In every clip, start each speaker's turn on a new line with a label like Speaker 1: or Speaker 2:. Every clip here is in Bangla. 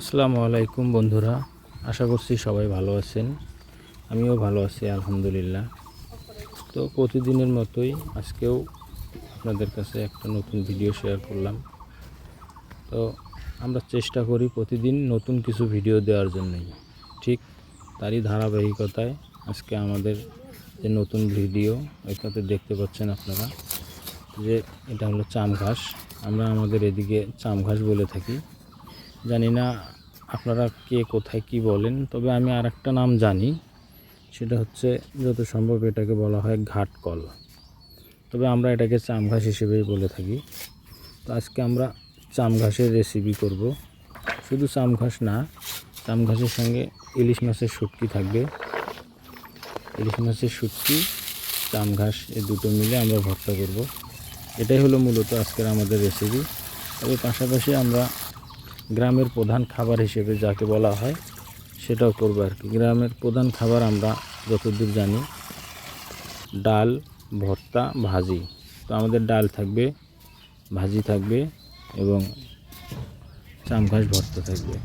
Speaker 1: আসসালামু আলাইকুম বন্ধুরা, আশা করছি সবাই ভালো আছেন। আমিও ভালো আছি, আলহামদুলিল্লাহ। তো প্রতিদিনের মতোই আজকেও আপনাদের কাছে একটা নতুন ভিডিও শেয়ার করলাম। তো আমরা চেষ্টা করি প্রতিদিন নতুন কিছু ভিডিও দেওয়ার জন্যই। ঠিক তারই ধারাবাহিকতায় আজকে আমাদের যে নতুন ভিডিও এটাতে দেখতে পাচ্ছেন আপনারা যে এটা হলো চাম ঘাস আমরা আমাদের এদিকে চাম ঘাস বলে থাকি। জানি না আপনারা কে কোথায় কি বলেন, তবে আমি আর একটা নাম জানি, সেটা হচ্ছে যত সম্ভব এটাকে বলা হয় ঘাটকল। তবে আমরা এটাকে চাম ঘাস হিসেবেই বলে থাকি। তো আজকে আমরা চাম ঘাসের রেসিপি করব। শুধু চাম ঘাস না চাম ঘাসের সঙ্গে ইলিশ মাছের শুটকি থাকবে। ইলিশ মাছের শুটকি চাম ঘাস এই দুটো মিলে আমরা ভর্তা করব। এটাই হলো মূলত আজকের আমাদের রেসিপি তবে পাশাপাশি আমরা গ্রামের প্রধান খাবার হিসেবে যাকে বলা হয়, সেটাও করব আর কি। গ্রামের প্রধান খাবার আমরা যতদূর জানি, ডাল, ভর্তা, ভাজি। তো আমাদের ডাল থাকবে, ভাজি থাকবে এবং চামঘাস ভর্তা থাকবে।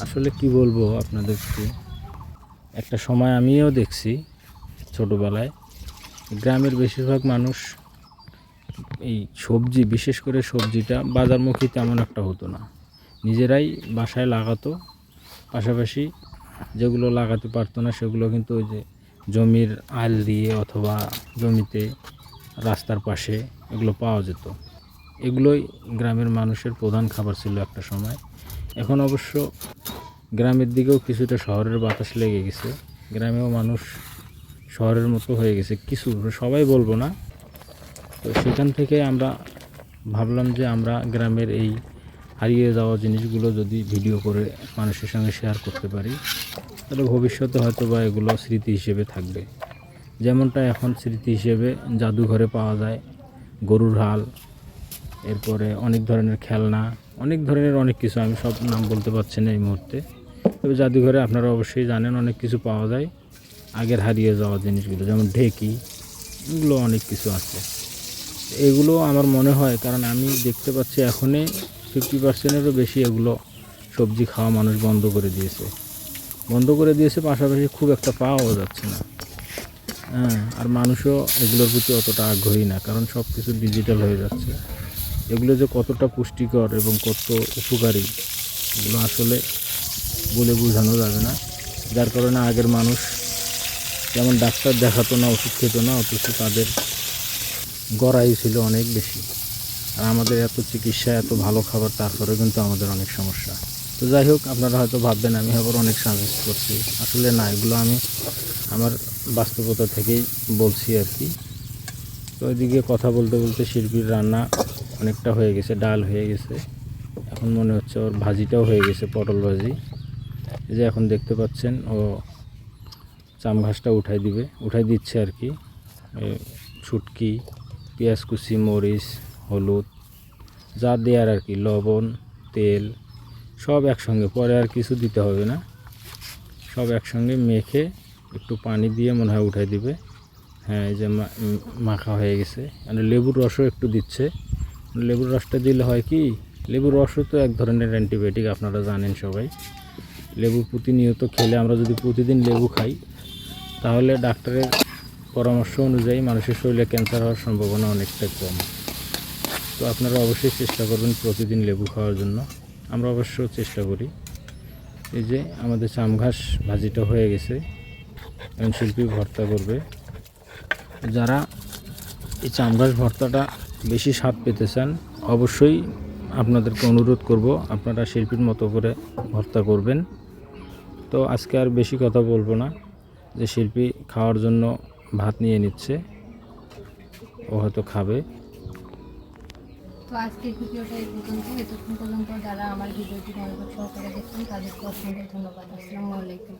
Speaker 1: আসলে কি বলব আপনাদেরকে, একটা সময় আমিও দেখছি ছোটোবেলায়, গ্রামের বেশিরভাগ মানুষ এই সবজি, বিশেষ করে সবজিটা বাজারমুখী তেমন একটা হতো না। নিজেরাই বাসায় লাগাতো। পাশাপাশি যেগুলো লাগাতে পারতো না, সেগুলো কিন্তু ওই যে জমির আল দিয়ে অথবা জমিতে রাস্তার পাশে এগুলো পাওয়া যেত। এগুলোই গ্রামের মানুষের প্রধান খাবার ছিল একটা সময়। এখন অবশ্য গ্রামের দিকেও কিছুটা শহরের বাতাস লেগে গেছে। গ্রামেও মানুষ শহরের মতো হয়ে গেছে। কিছু, সবাই বলব না তো সেখান থেকে আমরা ভাবলাম যে আমরা গ্রামের এই হারিয়ে যাওয়া জিনিসগুলো যদি ভিডিও করে মানুষের সঙ্গে শেয়ার করতে পারি, তাহলে ভবিষ্যতে হয়তো বা এগুলো স্মৃতি হিসেবে থাকবে। যেমনটা এখন স্মৃতি হিসেবে জাদুঘরে পাওয়া যায়, গরুর হাল, এরপরে অনেক ধরনের খেলনা, অনেক ধরনের অনেক কিছু, আমি সব নাম বলতে পারছি না এই মুহূর্তে। তবে জাদুঘরে আপনারা অবশ্যই জানেন অনেক কিছু পাওয়া যায় আগের হারিয়ে যাওয়া জিনিসগুলো, যেমন ঢেকি, এগুলো অনেক কিছু আছে। এগুলো আমার মনে হয়, কারণ আমি দেখতে পাচ্ছি এখনই ফিফটি পার্সেন্টেরও বেশি এগুলো সবজি খাওয়া মানুষ বন্ধ করে দিয়েছে। বন্ধ করে দিয়েছে পাশাপাশি খুব একটা পাওয়াও যাচ্ছে না। হ্যাঁ আর মানুষও এগুলোর প্রতি অতটা আগ্রহী না, কারণ সব কিছু ডিজিটাল হয়ে যাচ্ছে। এগুলো যে কতটা পুষ্টিকর এবং কত উপকারী, এগুলো আসলে বলে বোঝানো যাবে না। যার কারণে আগের মানুষ যেমন ডাক্তার দেখাতো না, ওষুধ খেত না, অথচ তাদের গড়াই ছিল অনেক বেশি। আর আমাদের এত চিকিৎসা, এত ভালো খাবার, তারপরেও কিন্তু আমাদের অনেক সমস্যা। তো যাই হোক, আপনারা হয়তো ভাববেন, আমি আবার অনেক সাজেস্ট করছি। আসলে না, এগুলো আমি আমার বাস্তবতা থেকেই বলছি আর কি। তো ওইদিকে কথা বলতে বলতে শিল্পীর রান্না অনেকটা হয়ে গেছে, ডাল হয়ে গেছে। এখন মনে হচ্ছে ওর ভাজিটাও হয়ে গেছে, পটল ভাজি। এই যে এখন দেখতে পাচ্ছেন, ও চাম ঘাসটা উঠাই দিবে, উঠাই দিচ্ছে আর কি। শুটকি পেঁয়াজ, কুচি, মরিচ, হলুদ, যা দেওয়ার আর কি, লবণ, তেল, সব একসঙ্গে। পরে আর কিছু দিতে হবে না। সব একসঙ্গে মেখে একটু পানি দিয়ে মনে হয় উঠাই দিবে। হ্যাঁ এই যে মাখা হয়ে গেছে। মানে লেবুর রসও একটু দিচ্ছে। লেবুর রসটা দিলে হয় কি, লেবুর রসও তো এক ধরনের অ্যান্টিবায়োটিক, আপনারা জানেন সবাই। লেবু প্রতিনিয়ত খেলে আমরা যদি প্রতিদিন লেবু খাই, তাহলে ডাক্তারের পরামর্শ অনুযায়ী মানুষের শরীরে ক্যান্সার হওয়ার সম্ভাবনা অনেকটা কম। তো আপনারা অবশ্যই চেষ্টা করবেন প্রতিদিন লেবু খাওয়ার জন্য। আমরা অবশ্য চেষ্টা করি। এই যে আমাদের চাম ঘাস ভাজিটা হয়ে গেছে। এখন শিল্পী ভর্তা করবে। যারা এই চাম ঘাস ভর্তাটা বেশি স্বাদ পেতে চান, অবশ্যই আপনাদেরকে অনুরোধ করব, আপনারা শিল্পীর মতো করে ভর্তা করবেন। তো আজকে আর বেশি কথা বলব না। যে শিল্পী খাওয়ার জন্য ভাত নিয়ে নিচ্ছে। ও হয়তো খাবে।
Speaker 2: তো আজকের ভিডিওটা এই পর্যন্ত এতক্ষণ পর্যন্ত যারা আমার ভিডিওটি সহকারে দেখছেন, তাদেরকে অসংখ্য ধন্যবাদ। আসসালামু আলাইকুম।